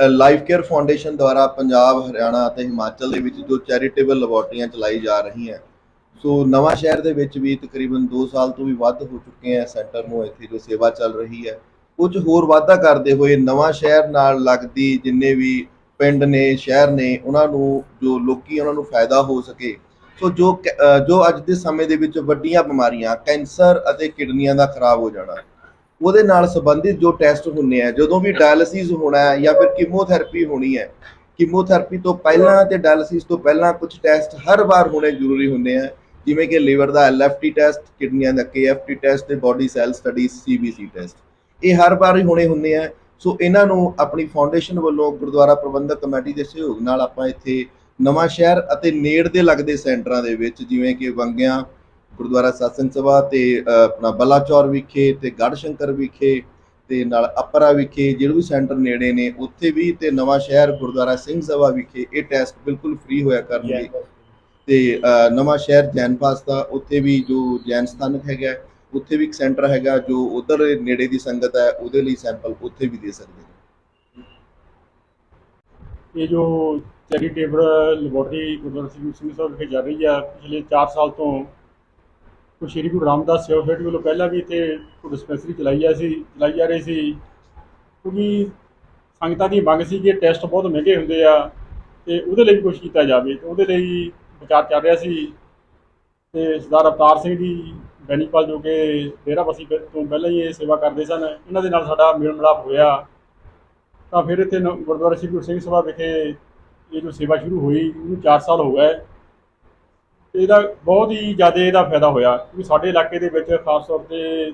Life care foundation ਦੁਆਰਾ ਪੰਜਾਬ, ਹਰਿਆਣਾ ਅਤੇ ਹਿਮਾਚਲ ਦੇ ਵਿੱਚ ਜੋ ਚੈਰੀਟੇਬਲ ਲੈਬੋਰਟਰੀਆਂ ਚਲਾਈ ਜਾ ਰਹੀਆਂ ਸੋ ਨਵਾਂ ਸ਼ਹਿਰ ਦੇ ਵਿੱਚ ਵੀ ਤਕਰੀਬਨ 2 ਸਾਲ ਤੋਂ ਵੀ ਵੱਧ ਹੋ ਚੁੱਕੇ ਹੈ ਸੈਂਟਰ ਨੂੰ, ਇੱਥੇ ਜੋ ਸੇਵਾ ਚੱਲ ਰਹੀ ਹੈ। ਕੁਝ ਹੋਰ ਵਾਧਾ ਕਰਦੇ ਹੋਏ ਨਵਾਂ ਸ਼ਹਿਰ ਨਾਲ ਲੱਗਦੀ ਜਿੰਨੇ ਵੀ ਪਿੰਡ ਨੇ, ਸ਼ਹਿਰ ਨੇ, ਉਹਨਾਂ ਨੂੰ ਜੋ ਲੋਕੀ ਉਹਨਾਂ ਨੂੰ ਫਾਇਦਾ ਹੋ ਸਕੇ। ਸੋ ਜੋ ਕ- ਜੋ ਅੱਜ ਦੇ ਸਮੇਂ ਦੇ ਵਿੱਚ ਵੱਡੀਆਂ ਬਿਮਾਰੀਆਂ, ਕੈਂਸਰ ਅਤੇ ਕਿਡਨੀਆਂ ਦਾ ਖਰਾਬ ਹੋ ਜਾਣਾ। ਉਹਦੇ ਨਾਲ ਸੰਬੰਧਿਤ ਜੋ ਟੈਸਟ ਹੁੰਨੇ ਆ, ਜਦੋਂ ਵੀ ਡਾਇਲਿਸਿਸ ਹੋਣਾ ਹੈ ਜਾਂ ਫਿਰ ਕੀਮੋਥੈਰੇਪੀ ਹੋਣੀ ਹੈ, ਕੀਮੋਥੈਰੇਪੀ ਤੋਂ ਪਹਿਲਾਂ ਤੇ ਡਾਇਲਿਸਿਸ ਤੋਂ ਪਹਿਲਾਂ ਕੁਝ ਟੈਸਟ ਹਰ ਵਾਰ ਹੋਣੇ ਜ਼ਰੂਰੀ ਹੁੰਦੇ ਆ, ਜਿਵੇਂ ਕਿ ਲੀਵਰ ਦਾ ਐਲਐਫਟੀ ਟੈਸਟ, ਕਿਡਨੀਆਂ ਦਾ ਕੇਐਫਟੀ ਟੈਸਟ ਤੇ body cell study CBC test. ਇਹ ਹਰ ਵਾਰ ਹੀ ਹੋਣੇ ਹੁੰਦੇ ਆ, ਸੋ ਇਹਨਾਂ ਨੂੰ ਆਪਣੀ ਫਾਊਂਡੇਸ਼ਨ ਵੱਲੋਂ ਗੁਰਦੁਆਰਾ ਪ੍ਰਬੰਧਕ ਕਮੇਟੀ ਦੇ ਸਹਿਯੋਗ ਨਾਲ ਆਪਾਂ ਇੱਥੇ ਨਵਾਂ ਸ਼ਹਿਰ ਅਤੇ ਨੇੜ ਦੇ ਲੱਗਦੇ ਸੈਂਟਰਾਂ ਦੇ ਵਿੱਚ ਜਿਵੇਂ ਕਿ ਵੰਗਿਆਂ ਗੁਰਦੁਆਰਾ ਸਤਸੰਗ ਸਭਾ ਤੇ ਆਪਣਾ ਬਲਾਚੌਰ ਵਿਖੇ ਤੇ ਗੜਸ਼ੰਕਰ ਵਿਖੇ ਤੇ ਨਾਲ ਅਪਰਾ ਵਿਖੇ ਜਿਹੜੇ ਵੀ ਸੈਂਟਰ ਨੇੜੇ ਨੇ ਉੱਥੇ ਵੀ ਤੇ ਨਵਾਂ ਸ਼ਹਿਰ ਗੁਰਦੁਆਰਾ ਸਿੰਘ ਸਭਾ ਵਿਖੇ ਇਹ ਟੈਸਟ ਬਿਲਕੁਲ ਫ੍ਰੀ ਹੋਇਆ ਕਰਨਗੇ ਤੇ ਨਵਾਂ ਸ਼ਹਿਰ ਜੈਨ ਪਾਸਤਾ ਉੱਥੇ ਵੀ ਜੋ ਜੈਨ ਸਥਾਨਕ ਹੈਗਾ ਹੈ, ਉੱਥੇ ਵੀ ਇੱਕ ਸੈਂਟਰ ਹੈਗਾ ਜੋ ਉਧਰ ਨੇੜੇ ਦੀ ਸੰਗਤ ਹੈ ਉਹਦੇ ਲਈ ਸੈਂਪਲ ਉੱਥੇ ਵੀ ਦੇ ਸਕਦੇ ਨੇ। ਇਹ ਜੋ ਚੈਰੀਟੇਬਲ ਲੈਬੋਰਟਰੀ ਗੁਰਦੁਆਰਾ ਸਿੰਘ ਸਿੰਘ ਸਾਹਿਬ ਵਿਖੇ ਚੱਲ ਰਹੀ ਆ ਪਿਛਲੇ 4 ਸਾਲ ਤੋਂ ਕੁਛ ਸ਼੍ਰੀ ਗੁਰੂ ਰਾਮਦਾਸ ਸੇਵਾ ਸੋਸਾਇਟੀ ਵੱਲੋਂ ਪਹਿਲਾਂ ਵੀ ਇੱਥੇ ਡਿਸਪੈਂਸਰੀ ਚਲਾਈ ਜਾ ਸੀ, ਚਲਾਈ ਜਾ ਰਹੀ ਸੀ। ਕਿਉਂਕਿ ਸੰਗਤਾਂ ਦੀ ਮੰਗ ਸੀ ਕਿ ਟੈਸਟ ਬਹੁਤ ਮਹਿੰਗੇ ਹੁੰਦੇ ਆ ਤੇ ਉਹਦੇ ਲਈ ਵੀ ਕੁਛ ਕੀਤਾ ਜਾਵੇ ਤੇ ਉਹਦੇ ਲਈ ਵਿਚਾਰ ਚੱਲ ਰਿਹਾ ਸੀ। ਤੇ ਸਰਦਾਰ ਅਵਤਾਰ ਸਿੰਘ ਜੀ ਬੈਨੀਪਾਲ ਜੋ ਕਿ ਡੇਰਾਬੱਸੀ ਤੋਂ ਪਹਿਲਾਂ ਹੀ ਇਹ ਸੇਵਾ ਕਰਦੇ ਸਨ, ਇਹਨਾਂ ਦੇ ਨਾਲ ਸਾਡਾ ਮੇਲ ਮਿਲਾਪ ਹੋਇਆ। ਤਾਂ ਫਿਰ ਇੱਥੇ ਨ- ਗੁਰਦੁਆਰਾ ਸ੍ਰੀ ਗੁਰੂ ਸਿੰਘ ਸਭਾ ਵਿਖੇ ਇਹ ਜੋ ਸੇਵਾ ਸ਼ੁਰੂ ਹੋਈ, ਉਹਨੂੰ 4 ਸਾਲ ਹੋ ਗਏ। ਇਹਦਾ ਬਹੁਤ ਹੀ ਜ਼ਿਆਦਾ ਇਹਦਾ ਫਾਇਦਾ ਹੋਇਆ ਕਿਉਂਕਿ ਸਾਡੇ ਇਲਾਕੇ ਦੇ ਵਿੱਚ ਖਾਸ ਤੌਰ ਤੇ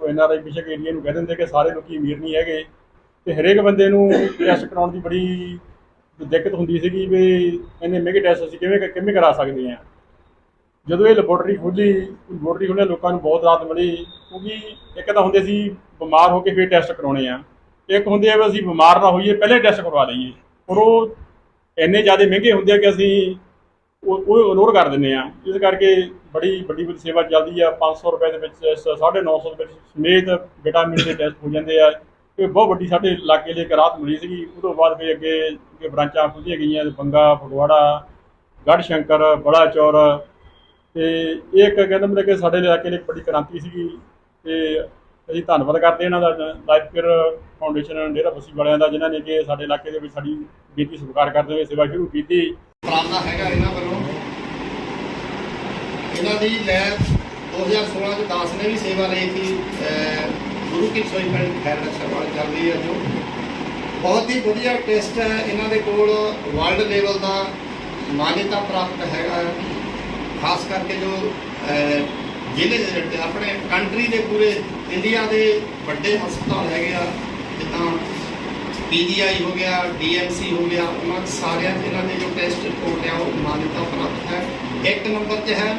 ਕੋਈ ਆਰ ਆਈ ਪਿਛਕ ਏਰੀਆ ਨੂੰ ਕਹਿ ਦਿੰਦੇ ਕਿ ਸਾਰੇ ਲੋਕੀ ਅਮੀਰ ਨਹੀਂ ਹੈਗੇ ਤੇ ਹਰੇਕ ਬੰਦੇ ਨੂੰ ਟੈਸਟ ਕਰਾਉਣ ਦੀ ਬੜੀ ਦਿੱਕਤ ਹੁੰਦੀ ਸੀਗੀ ਵੀ ਇੰਨੇ ਮਹਿੰਗੇ ਟੈਸਟ ਅਸੀਂ ਕਿਵੇਂ ਕਿਵੇਂ ਕਰਾ ਸਕਦੇ ਹਾਂ। ਜਦੋਂ ਇਹ ਲੈਬੋਰਟਰੀ ਖੋਲੀ ਲੈਬੋਰਟਰੀ ਖੋਲ੍ਹਿਆ, ਲੋਕਾਂ ਨੂੰ ਬਹੁਤ ਰਾਹਤ ਮਿਲੀ ਕਿਉਂਕਿ ਇੱਕ ਤਾਂ ਹੁੰਦੇ ਸੀ ਬਿਮਾਰ ਹੋ ਕੇ ਫਿਰ ਟੈਸਟ ਕਰਾਉਣੇ ਆ। ਇੱਕ ਹੁੰਦੇ ਆ ਵੀ ਅਸੀਂ ਬਿਮਾਰ ਨਾ ਹੋਈਏ, ਪਹਿਲੇ ਟੈਸਟ ਕਰਵਾ ਲਈਏ। ਪਰ ਉਹ ਇੰਨੇ ਜ਼ਿਆਦਾ ਮਹਿੰਗੇ ਹੁੰਦੇ ਆ ਕਿ ਅਸੀਂ ਉਹ ਉਹ ਇਗਨੋਰ ਕਰ ਦਿੰਦੇ ਆ ਇਸ ਕਰਕੇ ਬੜੀ, ਵੱਡੀ ਵੱਡੀ ਸੇਵਾ ਚੱਲਦੀ ਆ। 500 ਰੁਪਏ ਦੇ ਵਿੱਚ 950 ਦੇ ਵਿੱਚ ਸਮੇਤ ਵਿਟਾਮਿਨ ਦੇ ਟੈਸਟ ਹੋ ਜਾਂਦੇ ਆ। ਇਹ ਬਹੁਤ ਵੱਡੀ ਸਾਡੇ ਇਲਾਕੇ ਲਈ ਇੱਕ ਰਾਹਤ ਮਿਲੀ ਸੀਗੀ। ਉਹ ਤੋਂ ਬਾਅਦ ਫਿਰ ਅੱਗੇ ਅੱਗੇ ਬ੍ਰਾਂਚਾਂ ਖੁੱਲੀਆਂ ਗਈਆਂ। ਬੰਗਾ, ਫਗਵਾੜਾ ਗੜ ਸ਼ੰਕਰ ਬੜਾ ਚੌਰ ਤੇ ਇਹ ਇੱਕ ਕਹਿੰਦਾ ਮਤਲਬ ਕਿ ਸਾਡੇ ਇਲਾਕੇ ਲਈ ਇੱਕ ਬੜੀ ਕ੍ਰਾਂਤੀ ਸੀਗੀ। ਤੇ ਅਸੀਂ ਧੰਨਵਾਦ ਕਰਦੇ ਹਾਂ ਇਹਨਾਂ ਦਾ। Life care foundation, Dera Bassi ਵਾਲਿਆਂ ਦਾ, ਜਿਨ੍ਹਾਂ ਨੇ ਕਿ ਸਾਡੇ ਇਲਾਕੇ ਦੇ ਵਿੱਚ ਸਾਡੀ ਬੇਨਤੀ ਸਵੀਕਾਰ ਕਰਦੇ ਹੋਏ ਸੇਵਾ ਸ਼ੁਰੂ ਕੀਤੀ। ਪ੍ਰਾਪਨਾ ਹੈਗਾ ਇਹਨਾਂ ਵੱਲੋਂ। ਇਹਨਾਂ ਦੀ ਲੈ 2016 ਚ ਦਾਸ ਨੇ ਵੀ ਸੇਵਾ ਲਈ ਸੀ। ਗੁਰੂ ਕੀ ਸੋਈ ਪਿੰਡ ਖੈਰ ਸਰਵਾਲ ਚੱਲ ਹੈ ਜੋ। ਬਹੁਤ ਹੀ ਵਧੀਆ ਟੈਸਟ ਹੈ। ਇਹਨਾਂ ਦੇ ਕੋਲ ਵਰਲਡ ਲੈਵਲ ਦਾ ਮਾਨਤਾ ਪ੍ਰਾਪਤ ਹੈਗਾ। ਖਾਸ ਕਰਕੇ ਜੋ ਜ਼ਿਲ੍ਹੇ ਦੇ ਆਪਣੇ ਕੰਟਰੀ ਦੇ ਪੂਰੇ ਇੰਡੀਆ ਦੇ ਵੱਡੇ ਹਸਪਤਾਲ ਹੈਗੇ ਆ, ਜਿੱਦਾਂ ਪੀਜੀਆਈ ਹੋ ਗਿਆ ਡੀਐਮਸੀ ਹੋ ਗਿਆ, ਉਹਨਾਂ ਸਾਰਿਆਂ ਦੇ ਇਹਨਾਂ ਦੇ ਜੋ ਟੈਸਟ ਰਿਪੋਰਟ ਆ, ਉਹ ਮਾਨਤਾ ਪ੍ਰਾਪਤ ਹੈ। ਇੱਕ ਨੰਬਰ 'ਤੇ ਹੈ,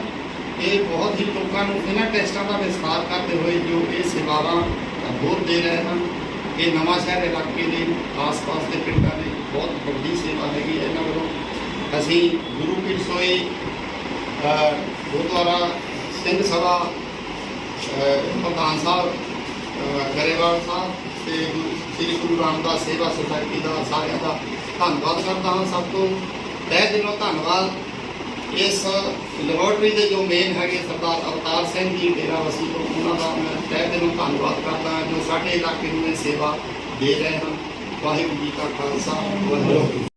ਇਹ ਬਹੁਤ ਹੀ ਲੋਕਾਂ ਨੂੰ ਇਹਨਾਂ ਟੈਸਟਾਂ ਦਾ ਵਿਸਥਾਰ ਕਰਦੇ ਹੋਏ ਜੋ ਇਹ ਸੇਵਾਵਾਂ ਹੋਰ ਦੇ ਰਹੇ ਹਨ, ਇਹ ਨਵਾਂ ਸ਼ਹਿਰ ਇਲਾਕੇ ਦੇ ਆਸ-ਪਾਸ ਦੇ ਪਿੰਡਾਂ ਦੀ ਬਹੁਤ ਵੱਡੀ ਸੇਵਾ ਹੈਗੀ ਇਹਨਾਂ ਵੱਲੋਂ। ਅਸੀਂ ਗੁਰੂ ਕੀ ਸੋਈ ਗੁਰਦੁਆਰਾ ਸਿੰਘ ਸਭਾ ਪ੍ਰਧਾਨ ਸਾਹਿਬ ਗਰੇਵਾਲ ਸਾਹਿਬ ਤੇ ਗੁਰੂ- ਸ੍ਰੀ ਗੁਰੂ ਰਾਮਦਾਸ ਸੇਵਾ ਸੁਸਾਇਟੀ ਦਾ ਸਾਰਿਆਂ ਦਾ ਧੰਨਵਾਦ ਕਰਦਾ ਹਾਂ। ਸਭ ਤੋਂ ਤਹਿ ਦਿਲੋਂ ਧੰਨਵਾਦ। ਇਸ ਲੈਬੋਰਟਰੀ ਦੇ ਜੋ ਮੇਨ ਹੈਗੇ ਸਰਦਾਰ ਅਵਤਾਰ ਸਿੰਘ ਜੀ, ਡੇਰਾ ਵਸੀ ਤੋਂ, ਉਹਨਾਂ ਦਾ ਮੈਂ ਤਹਿ ਦਿਲੋਂ ਧੰਨਵਾਦ ਕਰਦਾ ਹਾਂ, ਜੋ ਸਾਡੇ ਇਲਾਕੇ ਨੂੰ ਇਹ ਸੇਵਾ ਦੇ ਰਹੇ ਹਨ। ਵਾਹਿਗੁਰੂ ਜੀ ਕਾ ਖਾਲਸਾ, ਵਾਹਿਗੁਰੂ ਜੀ